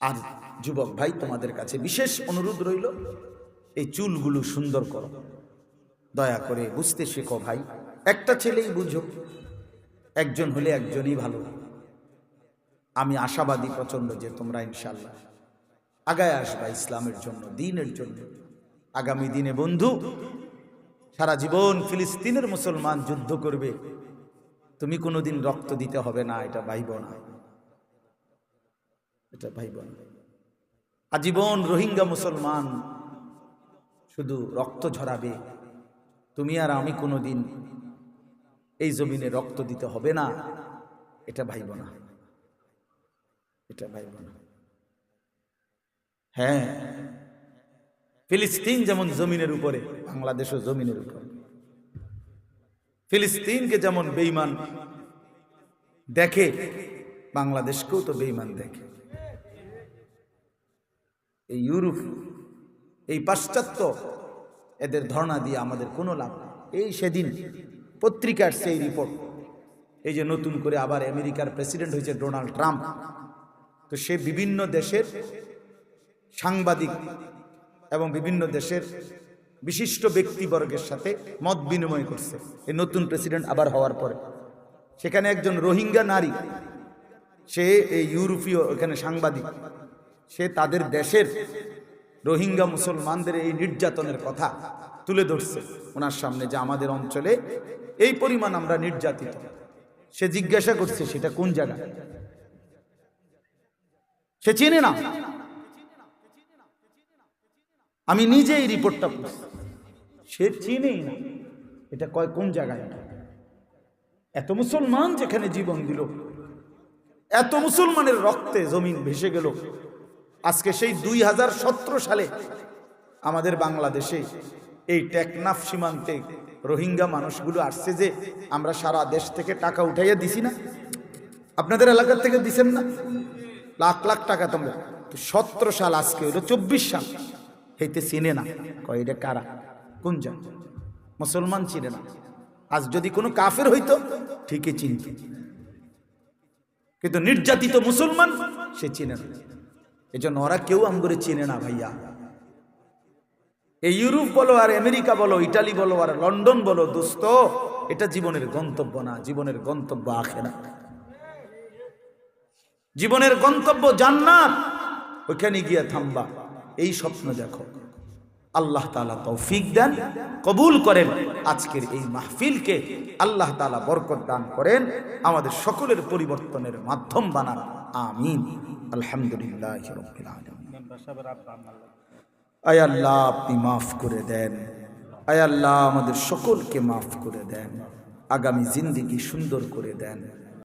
আর যুবক ভাই তোমাদের কাছে বিশেষ অনুরোধ রইল, এই চুলগুলো সুন্দর করো। দয়া করে বুঝতে শেখো ভাই, একটা ছেলেই বুঝো একজন হলে একজনই ভালো। আমি আশাবাদী প্রচণ্ড যে তোমরা ইনশাল্লাহ আগায় আসবা ইসলামের জন্য, দিনের জন্য। আগামী দিনে বন্ধু, সারা জীবন ফিলিস্তিনের মুসলমান যুদ্ধ করবে। তুমি কোনোদিন রক্ত দিতে হবে না, এটা ভাইব না। এটা ভাইব না আজীবন রোহিঙ্গা মুসলমান, শুধু রক্ত ঝরাবে। তুমি আর আমি কোনোদিন এই জমিনে রক্ত দিতে হবে না। এটা ভাইব না এটা ভাইব না হ্যাঁ ফিলিস্তিন যেমন জমিনের উপরে, বাংলাদেশও জমিনের উপরে। ফিলিস্তিনকে যেমন বেইমান দেখে, বাংলাদেশকেও তো বেইমান দেখে। এই ইউরোপ, এই পাশ্চাত্য এদের ধর্ণা দিয়ে আমাদের কোনো লাভ নেই। এই সেদিন পত্রিকার সেই রিপোর্ট এই যে নতুন করে আবার আমেরিকার প্রেসিডেন্ট হয়েছে ডোনাল্ড ট্রাম্প, তো সে বিভিন্ন দেশের সাংবাদিক এবং বিভিন্ন দেশের বিশিষ্ট ব্যক্তিবর্গের সাথে মত বিনিময় করছে। এই নতুন প্রেসিডেন্ট আবার হওয়ার পরে। সেখানে একজন রোহিঙ্গা নারী, সে এই ইউরোপীয় এখানে সাংবাদিক সে তাদের দেশের রোহিঙ্গা মুসলমানদের এই নির্যাতনের কথা তুলে ধরছে। ওনার সামনে যে আমাদের অঞ্চলে এই পরিমাণ আমরা নির্যাতিত। সে জিজ্ঞাসা করছে, সেটা কোন জায়গায় সে চেনে না। আমি নিজে এই রিপোর্টটা পড়ছি। সে চিনেই না এটা কয়, কোন জায়গায়? এত মুসলমান যেখানে জীবন দিল, এত মুসলমানের রক্তে জমিন ভেসে গেল আজকে সেই দুই হাজার সতেরো সালে আমাদের বাংলাদেশে এই টেকনাফ সীমান্তে রোহিঙ্গা মানুষগুলো আসছে যে আমরা সারা দেশ থেকে টাকা উঠাইয়া দিছি না। আপনাদের এলাকার থেকে দিছেন না? লাখ লাখ টাকা তোমরা। তো সতেরো সাল আজকে হলো চব্বিশ সাল। হেতে চিনে না। কয়, এটা কারা? কোন জান মুসলমান চিনে না। আজ যদি কোনো কাফের হইতো, ঠিকই চিনত। কিন্তু নির্যাতিত মুসলমান, সে চিনে না। এই জন্য ওরা কেউ আম করে চিনে না ভাইয়া। এই ইউরোপ বলো আর আমেরিকা বলো, ইটালি বলো আর লন্ডন বলো, দোস্ত, এটা জীবনের গন্তব্য না, জীবনের গন্তব্য আখে না জীবনের গন্তব্য জান্নাত, ওইখানে গিয়ে থামবা, এই স্বপ্ন দেখো। আল্লাহ তালা তৌফিক দেন, কবুল করেন। আজকের এই মাহফিলকে আল্লাহ তালা বরকত দান করেন। আমাদের সকলের পরিবর্তনের মাধ্যম বানান। আমিন। আলহামদুলিল্লাহ রব্বিল আলামিন। আয় আল্লাহ, আপনি মাফ করে দেন। আয় আল্লাহ, আমাদের সকলকে মাফ করে দেন। আগামী জিন্দিগি সুন্দর করে দেন।